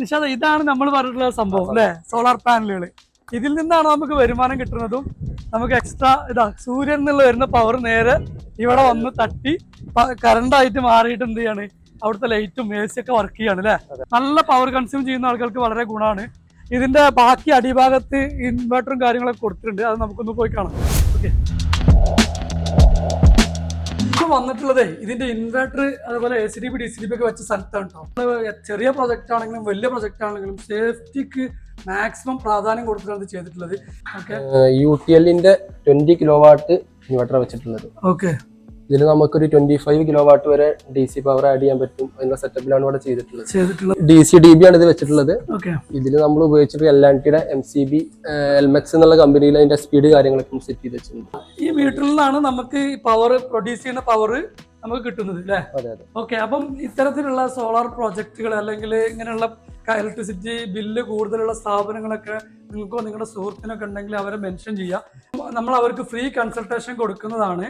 നിഷാദ ഇതാണ് നമ്മൾ പറഞ്ഞിട്ടുള്ള സംഭവം അല്ലെ? സോളാർ പാനലുകൾ ഇതിൽ നിന്നാണ് നമുക്ക് വരുമാനം കിട്ടുന്നതും നമുക്ക് എക്സ്ട്രാ ഇതാ സൂര്യൻ എന്നുള്ള വരുന്ന പവർ നേരെ ഇവിടെ വന്ന് തട്ടി കറണ്ടായിട്ട് മാറിയിട്ട് എന്ത് ചെയ്യാണ്? അവിടുത്തെ ലൈറ്റും എ സി ഒക്കെ വർക്ക് ചെയ്യാണ് അല്ലെ? നല്ല പവർ കൺസ്യൂം ചെയ്യുന്ന ആളുകൾക്ക് വളരെ ഗുണമാണ്. ഇതിന്റെ ബാക്കി അടിഭാഗത്ത് ഇൻവെർട്ടറും കാര്യങ്ങളൊക്കെ കൊടുത്തിട്ടുണ്ട്. അത് നമുക്കൊന്ന് പോയി കാണാം. ഓക്കെ വന്നിട്ടുള്ളതേ ഇതിന്റെ ഇൻവെർട്ടർ അതുപോലെ S D B D C D B ഒക്കെ വെച്ച സ്ഥലത്താണ് കേട്ടോ ചെറിയ പ്രൊജക്ട് ആണെങ്കിലും വലിയ പ്രൊജക്ട് ആണെങ്കിലും സേഫ്റ്റിക്ക് മാക്സിമം പ്രാധാന്യം കൊടുത്തിട്ടാണ് ഇത് ചെയ്തിട്ടുള്ളത്. ഓക്കെ യു ടി എല്ലിന്റെ ട്വന്റി കിലോ വാട്ട് ഇൻവെർട്ടർ വെച്ചിട്ടുള്ളത്. ഓക്കെ ഇതിൽ നമുക്കൊരു ട്വന്റി ഫൈവ് കിലോ വാട്ട് വരെ ഡി സി പവർ ആഡ് ചെയ്യാൻ പറ്റും. എന്നുള്ള സെറ്റപ്പിലാണ് ഇവിടെ ചെയ്തിട്ടുള്ളത്. ഡി സി ഡി ബി ആണ് ഇത് വെച്ചിട്ടുള്ളത്. ഇതിൽ നമ്മൾ ഉപയോഗിച്ചിട്ട് എൽ ആൻ ടിയുടെ എം സി ബി എൽമെക്സ് എന്നുള്ള കമ്പനിയിൽ അതിന്റെ സ്പീഡ് കാര്യങ്ങളൊക്കെ സെറ്റ് ചെയ്ത് വെച്ചിട്ടുണ്ട്. ഈ മീറ്ററിൽ നിന്നാണ് നമുക്ക് പവർ പ്രൊഡ്യൂസ് ചെയ്യുന്ന പവർ നമുക്ക് കിട്ടുന്നത് അല്ലേ ഓക്കെ അപ്പം ഇത്തരത്തിലുള്ള സോളാർ പ്രോജക്റ്റുകൾ അല്ലെങ്കിൽ ഇങ്ങനെയുള്ള ഇലക്ട്രിസിറ്റി ബില്ല് കൂടുതലുള്ള സ്ഥാപനങ്ങളൊക്കെ നിങ്ങൾക്കോ നിങ്ങളുടെ സുഹൃത്തിനൊക്കെ ഉണ്ടെങ്കിൽ അവരെ മെൻഷൻ ചെയ്യുക നമ്മൾ അവർക്ക് ഫ്രീ കൺസൾട്ടേഷൻ കൊടുക്കുന്നതാണ്.